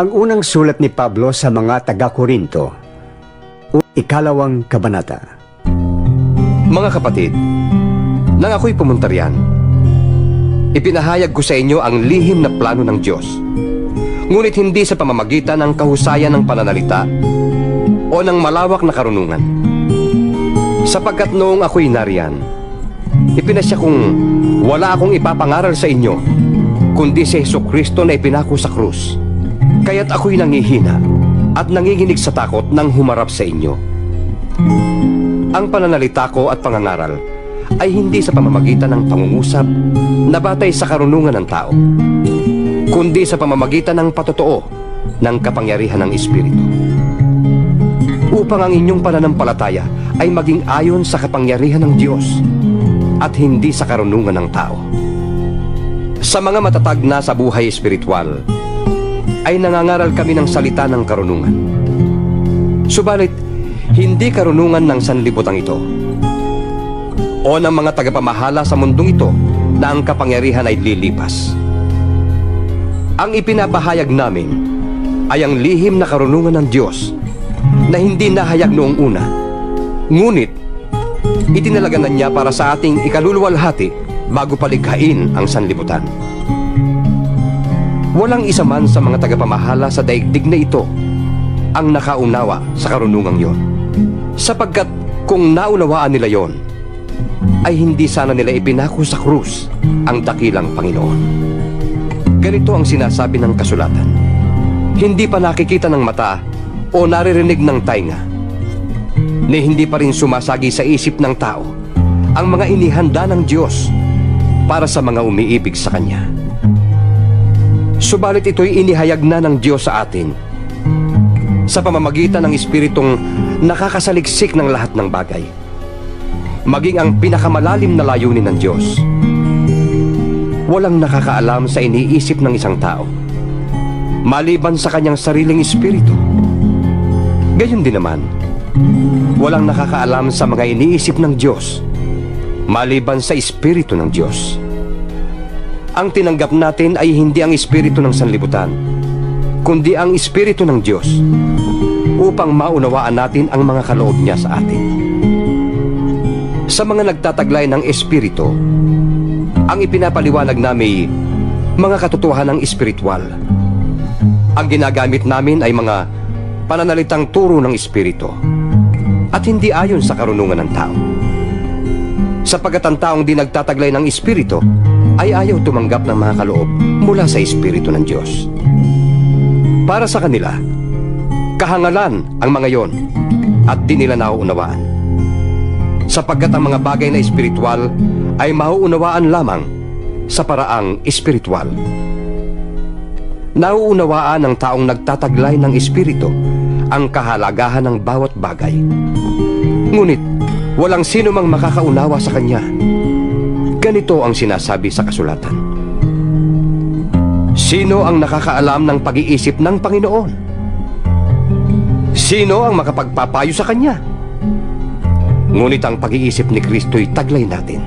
Ang unang sulat ni Pablo sa mga taga-Korinto, ikalawang kabanata. Mga kapatid, nang ako'y pumunta riyan, ipinahayag ko sa inyo ang lihim na plano ng Diyos. Ngunit hindi sa pamamagitan ng kahusayan ng pananalita o ng malawak na karunungan. Sapagkat noong ako'y nariyan, ipinasya kong wala akong ipapangaral sa inyo, kundi si Heso Kristo na ipinako sa krus. Kaya't ako'y nangihina at nanginginig sa takot nang humarap sa inyo. Ang pananalita ko at pangangaral ay hindi sa pamamagitan ng pangungusap na batay sa karunungan ng tao, kundi sa pamamagitan ng patotoo ng kapangyarihan ng Espiritu. Upang ang inyong pananampalataya ay maging ayon sa kapangyarihan ng Diyos at hindi sa karunungan ng tao. Sa mga matatag na sa buhay espiritual, ay nangangaral kami ng salita ng karunungan. Subalit, hindi karunungan ng sanlibutan ito o ng mga tagapamahala sa mundong ito na ang kapangyarihan ay lilipas. Ang ipinapahayag namin ay ang lihim na karunungan ng Diyos na hindi nahayag noong una. Ngunit, itinalaga na niya para sa ating ikaluluwalhati bago palikhain ang sanlibutan. Walang isa man sa mga tagapamahala sa daigdig na ito ang nakaunawa sa karunungang yon. Sapagkat kung naunawaan nila yon, ay hindi sana nila ipinako sa krus ang dakilang Panginoon. Ganito ang sinasabi ng kasulatan. Hindi pa nakikita ng mata o naririnig ng tainga, ni hindi pa rin sumasagi sa isip ng tao ang mga inihanda ng Diyos para sa mga umiibig sa Kanya. Subalit ito'y inihayag na ng Diyos sa atin sa pamamagitan ng Espiritong nakakasaliksik ng lahat ng bagay. Maging ang pinakamalalim na layunin ng Diyos. Walang nakakaalam sa iniisip ng isang tao. Maliban sa kanyang sariling espiritu. Gayon din naman, walang nakakaalam sa mga iniisip ng Diyos maliban sa espiritu ng Diyos. Ang tinanggap natin ay hindi ang espiritu ng sanlibutan, kundi ang espiritu ng Diyos upang maunawaan natin ang mga kaloob niya sa atin. Sa mga nagtataglay ng espiritu, ang ipinapaliwanag namin mga katotohanan ng espiritual. Ang ginagamit namin ay mga pananalitang turo ng espiritu at hindi ayon sa karunungan ng tao. Sapagat ang taong di nagtataglay ng espiritu ay ayaw tumanggap ng mga kaloob mula sa espiritu ng Diyos. Para sa kanila, kahangalan ang mga yon at di nila nauunawaan. Sapagkat ang mga bagay na espiritual ay mauunawaan lamang sa paraang espiritual. Nauunawaan ng taong nagtataglay ng espiritu ang kahalagahan ng bawat bagay. Ngunit, walang sino mang makakaunawa sa kanya. Ganito ang sinasabi sa kasulatan. Sino ang nakakaalam ng pag-iisip ng Panginoon? Sino ang makapagpapayo sa Kanya? Ngunit ang pag-iisip ni Kristo'y taglay natin.